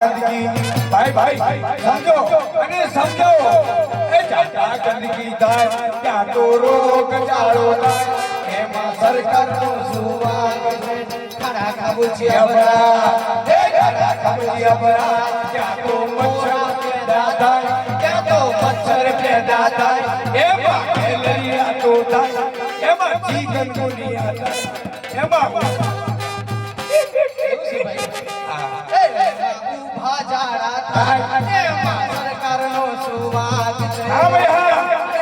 ગંદકી ભાઈ ભાઈ સમજો અને સમજો એ જાતા ગંદકી થાય ત્યાં તો રોગ ચાળો થાય એમાં સરકારનો શું વાંક છે ખરા ખાબુચિયા અબરા એ ખરા ખાબુચિયા અબરા ત્યાં તો મચ્છર પેદા થાય ત્યાં તો મચ્છર પેદા થાય એમાં મેલેરિયા તો થાય એમાં ચિકનગુનિયા થાય એમાં ઊભા જાડા થાય. એમાં સરકારનો શું છે? હા ભાઈ હા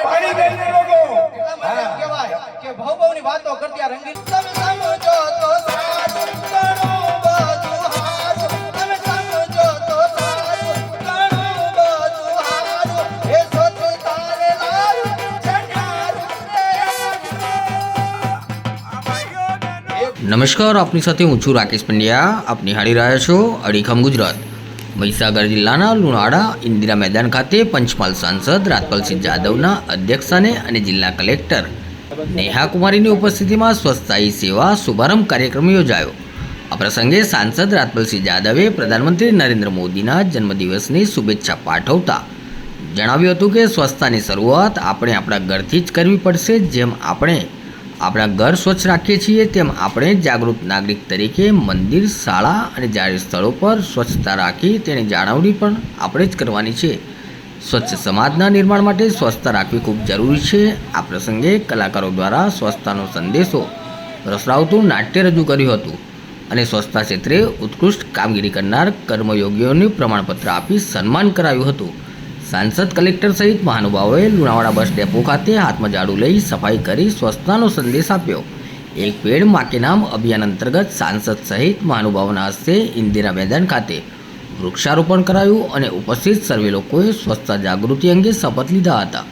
પાણી દઈને લોકો. એટલા માટે કહેવાય કે ભવ ભવની વાતો કરતી આ રંગીન તમે સમજો તો સારું. ઘણું બધું હારું. તમે સમજો તો સારું. ઘણું બધું હારું. એ સોચું તારે લારું છે નમસ્કાર આપની સાથે હું છું રાકેશ પંડ્યા. આપ નિહાળી રહ્યા છો અડીખમ ગુજરાત. મહીસાગર જિલ્લાના લુણાવાડા ઇન્દિરા મેદાન ખાતે પંચમહાલ સાંસદ રાજપાલસિંહ જાદવના અધ્યક્ષસ્થાને અને જિલ્લા કલેક્ટર નેહા કુમારીની ઉપસ્થિતિમાં સ્વચ્છતાઈ સેવા શુભારંભ કાર્યક્રમ યોજાયો. આ પ્રસંગે સાંસદ રાજપાલસિંહ જાદવે પ્રધાનમંત્રી નરેન્દ્ર મોદીના જન્મદિવસની શુભેચ્છા પાઠવતા જણાવ્યું હતું કે સ્વચ્છતાની શરૂઆત આપણે આપણા ઘરથી જ કરવી પડશે જેમ આપણે આપણા ઘર સ્વચ્છ રાખીએ છીએ તેમ આપણે જાગૃત નાગરિક તરીકે મંદિર, શાળા અને જાહેર સ્થળો પર સ્વચ્છતા રાખી તેની જાળવણી પણ આપણે જ કરવાની છે. સ્વચ્છ સમાજના નિર્માણ માટે સ્વચ્છતા રાખવી ખૂબ જરૂરી છે. આ પ્રસંગે કલાકારો દ્વારા સ્વચ્છતાનો સંદેશો રસરાવતું નાટ્ય રજૂ કર્યું હતું અને સ્વચ્છતા ક્ષેત્રે ઉત્કૃષ્ટ કામગીરી કરનાર કર્મયોગીઓને પ્રમાણપત્ર આપી સન્માન કરાયું હતું. સાંસદ કલેક્ટર સહિત મહાનુભાવોએ લુણાવાડા બસ ડેપો ખાતે હાથમાં ઝાડુ લઈ સફાઈ કરી સ્વચ્છતાનો સંદેશ આપ્યો. એક પેડમાં નામ અભિયાન અંતર્ગત સાંસદ સહિત મહાનુભાવોના હસ્તે ઇન્દિરા મેદાન ખાતે વૃક્ષારોપણ કરાયું અને ઉપસ્થિત સર્વે લોકોએ સ્વચ્છતા જાગૃતિ અંગે શપથ લીધા હતા.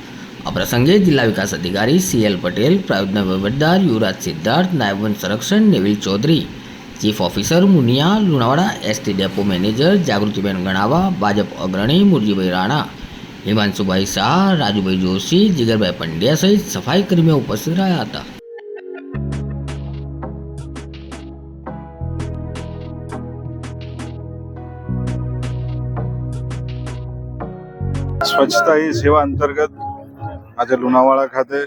આ પ્રસંગે જિલ્લા વિકાસ અધિકારી સી એલ પટેલ પ્રાયોજના વહીવટદાર યુવરાજ સિદ્ધાર્થ, નાયબ વન સંરક્ષણ Nevil Chaudhari, chief officer Muniya, Lunawada ST depot manager, Jagrutiben Ganava, Bhajap અગ્રણી મુરજીભાઈ રાણા હિમાંશુભાઈ શાહ, રાજુભાઈ જોશી, જીગરભાઈ પંડ્યા સહિત સફાઈ કર્મીઓ ઉપસ્થિત રહ્યા હતા. સ્વચ્છતા એ સેવા અંતર્ગત આજે લુણાવાડા ખાતે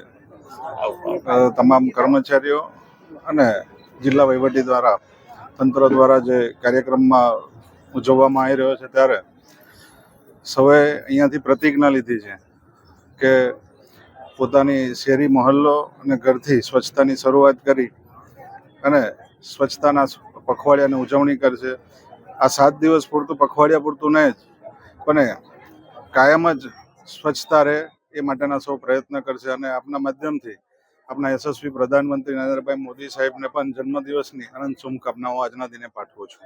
તમામ કર્મચારીઓ અને જિલ્લા વહીવટી દ્વારા તંત્ર દ્વારા જે કાર્યક્રમમાં ઉજવવામાં આવી રહ્યો છે ત્યારે સૌએ અહીંયાથી પ્રતિજ્ઞા લીધી છે કે પોતાની શેરી મહોલ્લો અને ઘરથી સ્વચ્છતાની શરૂઆત કરી અને સ્વચ્છતાના પખવાડિયાની ઉજવણી કરશે. આ સાત દિવસ પૂરતું, પખવાડિયા પૂરતું નહીં જ, પણ કાયમ જ સ્વચ્છતા રહે એ માટેના સૌ પ્રયત્ન કરશે અને આપના માધ્યમથી આપના યશસ્વી પ્રધાનમંત્રી નરેન્દ્રભાઈ મોદી સાહેબને પણ જન્મદિવસની અનંત શુભકામનાઓ આજના દિને પાઠવું છું.